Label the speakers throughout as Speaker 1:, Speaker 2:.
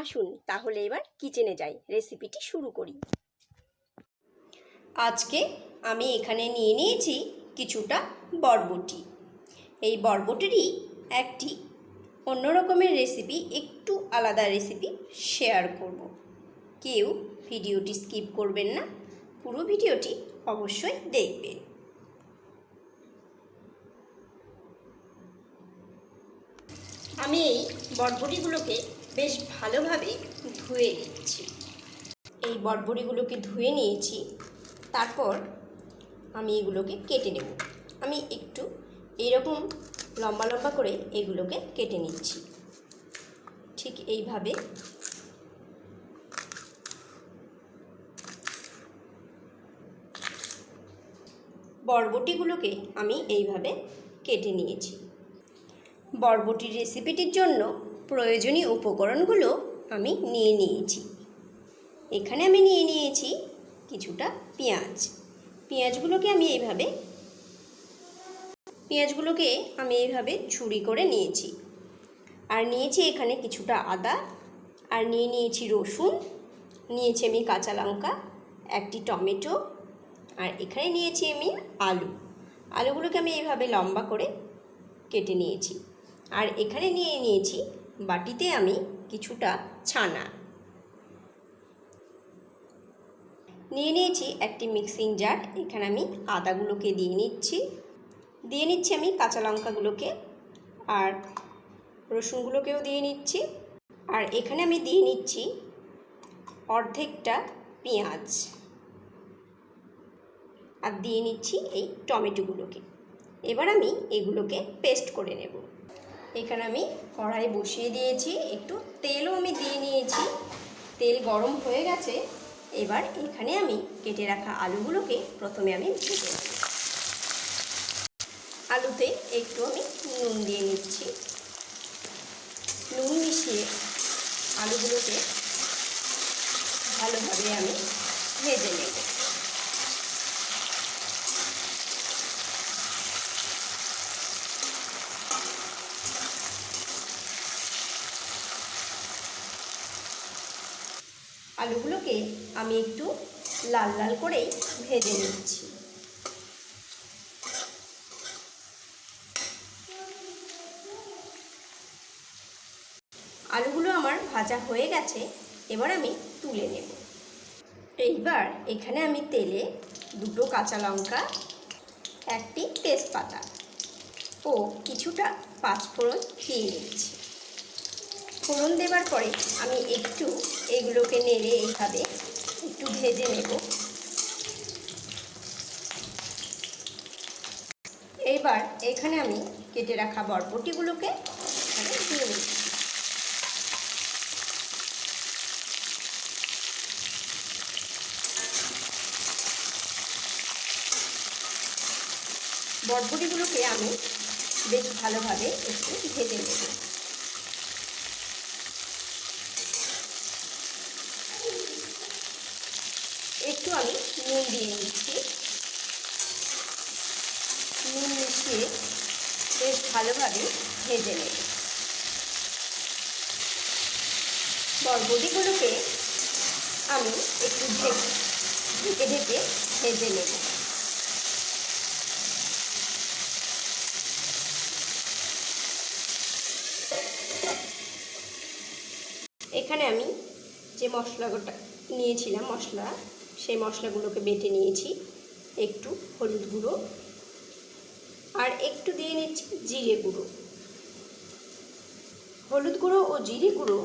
Speaker 1: আসুন তাহলে এবার কিচেনে যাই রেসিপিটি শুরু করি। আজকে আমি এখানে নিয়ে নিয়েছি কিছুটা বরবটি। এই বরবটিরই একটি অন্য রকমের রেসিপি একটু আলাদা রেসিপি শেয়ার করব। কেউ ভিডিওটি স্কিপ করবেন না, পুরো ভিডিওটি অবশ্যই দেখবেন। আমি এই বটবটিগুলোকে বেশ ভালোভাবে ধুয়ে নিচ্ছি। এই বটবটিগুলোকে ধুয়ে নিয়েছি। তারপর আমি এগুলোকে কেটে নেব। আমি একটু এইরকম লম্বা লম্বা করে এগুলোকে কেটে নিচ্ছি। ঠিক এইভাবে বরবটিগুলোকে আমি এইভাবে কেটে নিয়েছি। বরবটির রেসিপিটির জন্য প্রয়োজনীয় উপকরণগুলো আমি নিয়ে নিয়েছি। এখানে আমি নিয়ে নিয়েছি কিছুটা পেঁয়াজ। পেঁয়াজগুলোকে আমি এইভাবে পেঁয়াজগুলোকে আমি এইভাবে ছুরি করে নিয়েছি। আর নিয়েছি এখানে কিছুটা আদা। আর নিয়ে নিয়েছি রসুন। নিয়েছি আমি কাঁচা লঙ্কা, একটি টমেটো। আর এখানে নিয়েছি আমি আলু। আলুগুলোকে আমি এইভাবে লম্বা করে কেটে নিয়েছি। আর এখানে নিয়ে নিয়েছি বাটিতে আমি কিছুটা ছানা। নিয়ে নিয়েছি একটি মিক্সিং জার। এখানে আমি আদাগুলোকে দিয়ে নিচ্ছি। দিয়ে নিচ্ছি আমি কাঁচা লঙ্কাগুলোকে আর রসুনগুলোকেও দিয়ে নিচ্ছি। আর এখানে আমি দিয়ে নিচ্ছি অর্ধেকটা পেঁয়াজ। আর দিয়ে নিচ্ছি এই টমেটোগুলোকে। এবার আমি এগুলোকে পেস্ট করে নেব। এখানে আমি কড়াই বসিয়ে দিয়েছি, একটু তেলও আমি দিয়ে নিয়েছি। তেল গরম হয়ে গেছে, এবার এখানে আমি কেটে রাখা আলুগুলোকে প্রথমে আমি ভেজে আলুতে একটু আমি নুন দিয়ে নিচ্ছি। নুন মিশিয়ে আলুগুলোকে ভালোভাবে আমি ভেজে নেব। আলুগুলোকে আমি একটু লাল লাল করেই ভেজে নিচ্ছি। আলুগুলো আমার ভাজা হয়ে গেছে, এবার আমি তুলে নেব। এইবার এখানে আমি তেলে দুটো কাঁচা লঙ্কা, একটি তেজপাতা ও কিছুটা পাঁচফোড়ন দিয়ে নিচ্ছি ফোড়ন দেবার পরে আমি একটু এগুলোকে নেড়ে এইভাবে একটু ভেজে নেব। এইবার এখানে আমি কেটে রাখা বরবটিগুলোকে বরবটিগুলোকে আমি বেশ ভালোভাবে একটু ভেজে নেব একটু আমি নুন দিয়ে নিচ্ছি নুন মিশিয়ে বেশ ভালোভাবে ভেজে নেব। বরবটিগুলোকে আমি একটু ঢেকে ঢেকে ভেজে নেব। এখানে আমি যে মশলাটা নিয়েছিলাম মশলা, সেই মশলাগুলোকে বেটে নিয়েছি। একটু হলুদ গুঁড়ো আর একটু দিয়ে নিচ্ছি জিরে গুঁড়ো। হলুদ গুঁড়ো ও জিরে গুঁড়ো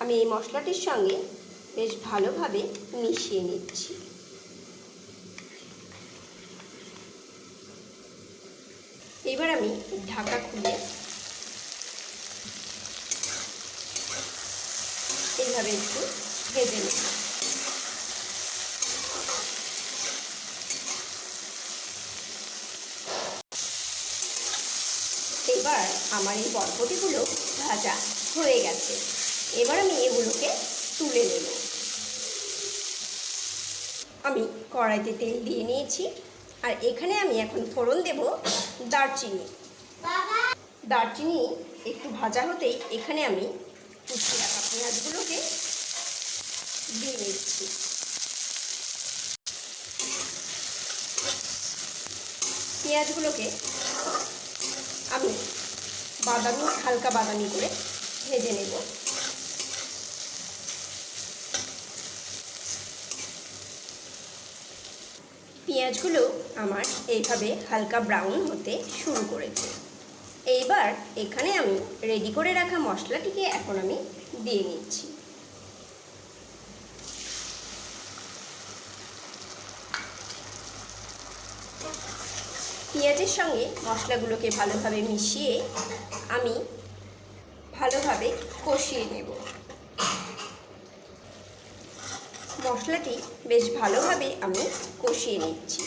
Speaker 1: আমি এই মশলাটির সঙ্গে বেশ ভালোভাবে মিশিয়ে নিচ্ছি। এবার আমি ঢাকা খুলে এইভাবে একটু ভেজে নেব এবার আমার এই বরবটিগুলো ভাজা হয়ে গেছে। এবার আমি এগুলোকে তুলে নেব। আমি কড়াইতে তেল দিয়ে নিয়েছি। আর এখানে আমি এখন ফোড়ন দেব দারচিনি। দারচিনি একটু ভাজা হতেই এখানে আমি কুচি রাখা পেঁয়াজগুলোকে দিয়ে নিচ্ছি। পেঁয়াজগুলোকে আমি বাদামি, হালকা বাদামি করে ভেজে নেব। পেঁয়াজগুলো আমার এইভাবে হালকা ব্রাউন হতে শুরু করেছে। এইবার এখানে আমি রেডি করে রাখা মশলাটিকে এখন আমি দিয়ে নিচ্ছি। পেঁয়াজের সঙ্গে মশলাগুলোকে ভালোভাবে মিশিয়ে আমি ভালোভাবে কষিয়ে নেব। মশলাটি বেশ ভালোভাবে আমি কষিয়ে নিচ্ছি।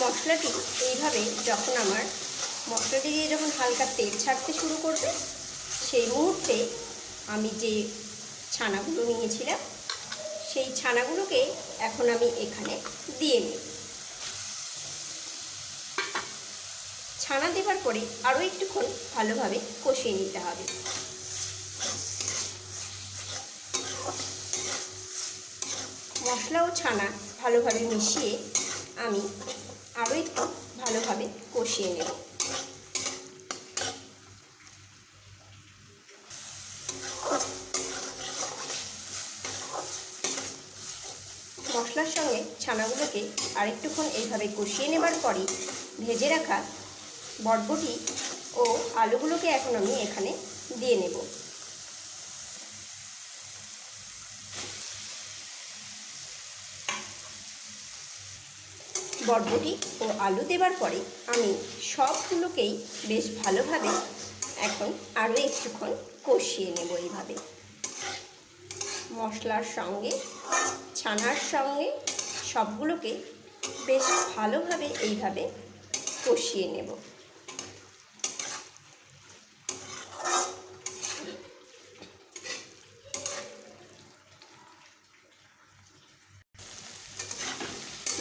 Speaker 1: মশলাটি এইভাবে যখন আমার মশলাটি দিয়ে যখন হালকা তেল ছাড়তে শুরু করবে, সেই মুহূর্তে আমি যে ছানাগুলো নিয়েছিলাম। সেই ছানাগুলোকে এখন আমি এখানে দিয়ে নিই ছানা দেওয়ার পরে আরও একটুক্ষণ ভালোভাবে কষিয়ে নিতে হবে। মশলা ও ছানা ভালোভাবে মিশিয়ে আমি আরও একটু ভালোভাবে কষিয়ে নেব মশলার সঙ্গে ছানাগুলোকে আরেকটুক্ষণ এইভাবে কষিয়ে নেবার পরে ভেজে রাখা বটবটি ও আলুগুলোকে এখন আমি এখানে দিয়ে নেব। বটবটি ও আলু দেবার পরে আমি সবগুলোকেই বেশ ভালোভাবে এখন আরও একটুক্ষণ কষিয়ে নেব এইভাবে। মশলার সঙ্গে, ছানার সঙ্গে সবগুলোকে বেশ ভালোভাবে এইভাবে কষিয়ে নেব।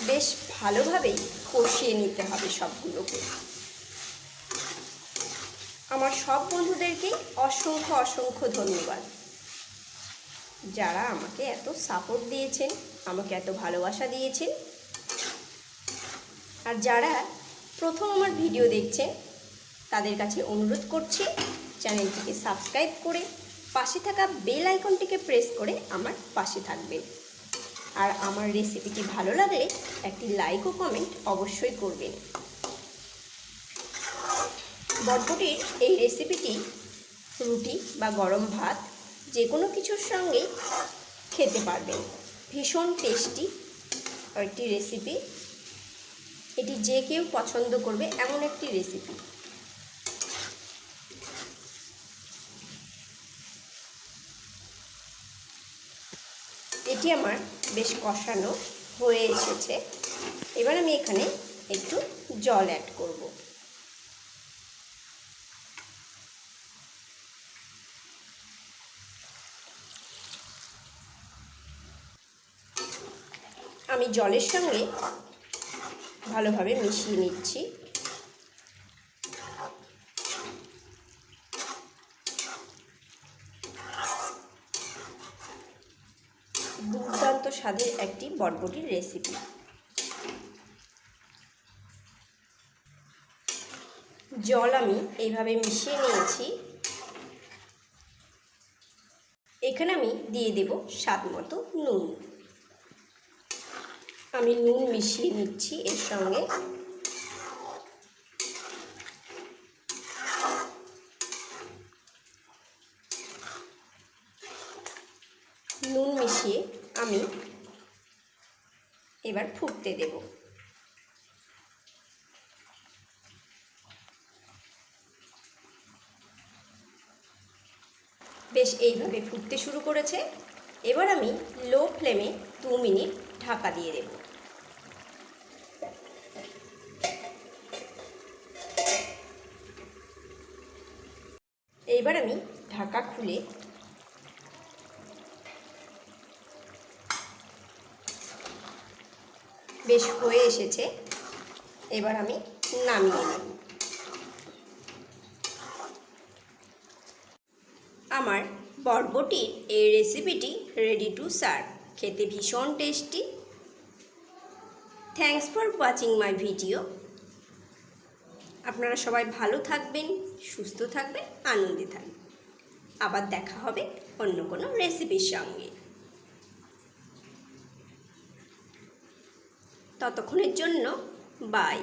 Speaker 1: বেশ ভালোভাবেই কষিয়ে নিতে হবে সবগুলোকে। আমার সব বন্ধুদেরকে অসংখ্য অসংখ্য ধন্যবাদ। যারা আমাকে এত সাপোর্ট দিয়েছেন আমাকে এত ভালোবাসা দিয়েছেন। আর যারা প্রথম আমার ভিডিও দেখছেন তাদের কাছে অনুরোধ করছি চ্যানেলটিকে সাবস্ক্রাইব করে পাশে থাকা বেল আইকনটিকে প্রেস করে আমার পাশে থাকবেন। আর আমার রেসিপিটি ভালো লাগলে একটি লাইক ও কমেন্ট অবশ্যই করবেন। বটবটির এই রেসিপিটি রুটি বা গরম ভাত যে কোনো কিছুর সঙ্গেই খেতে পারবেন। ভীষণ টেস্টি একটি রেসিপি এটি যে কেউ পছন্দ করবে এমন একটি রেসিপি এটি আমার বেশ কষানো হয়ে এসেছে। এবার আমি এখানে একটু জল অ্যাড করব। আমি জলের সঙ্গে ভালোভাবে মিশিয়ে নিচ্ছি। দুর্দান্ত স্বাদের একটি বটবটির রেসিপি জল আমি এইভাবে মিশিয়ে নিয়েছি। এখানে আমি দিয়ে দেব স্বাদ মতো নুন। আমি নুন মিশিয়ে নিচ্ছি এর সঙ্গে। নুন মিশিয়ে আমি এবার ফুটতে দেব। বেশ, এইভাবে ফুটতে শুরু করেছে। এবার আমি লো ফ্লেমে দু মিনিট ঢাকা দিয়ে দেব। এইবার আমি ঢাকা খুলে বেশ হয়ে এসেছে, এবার আমি নামিয়ে নেব। আমার বরবটির এই রেসিপিটি রেডি টু সার্ভ খেতে ভীষণ tasty thanks for watching my video আপনারা সবাই ভালো থাকবেন, সুস্থ থাকবেন, আনন্দে থাকবেন। আবার দেখা হবে অন্য কোনো রেসিপির সঙ্গে। ততক্ষণের জন্য বাই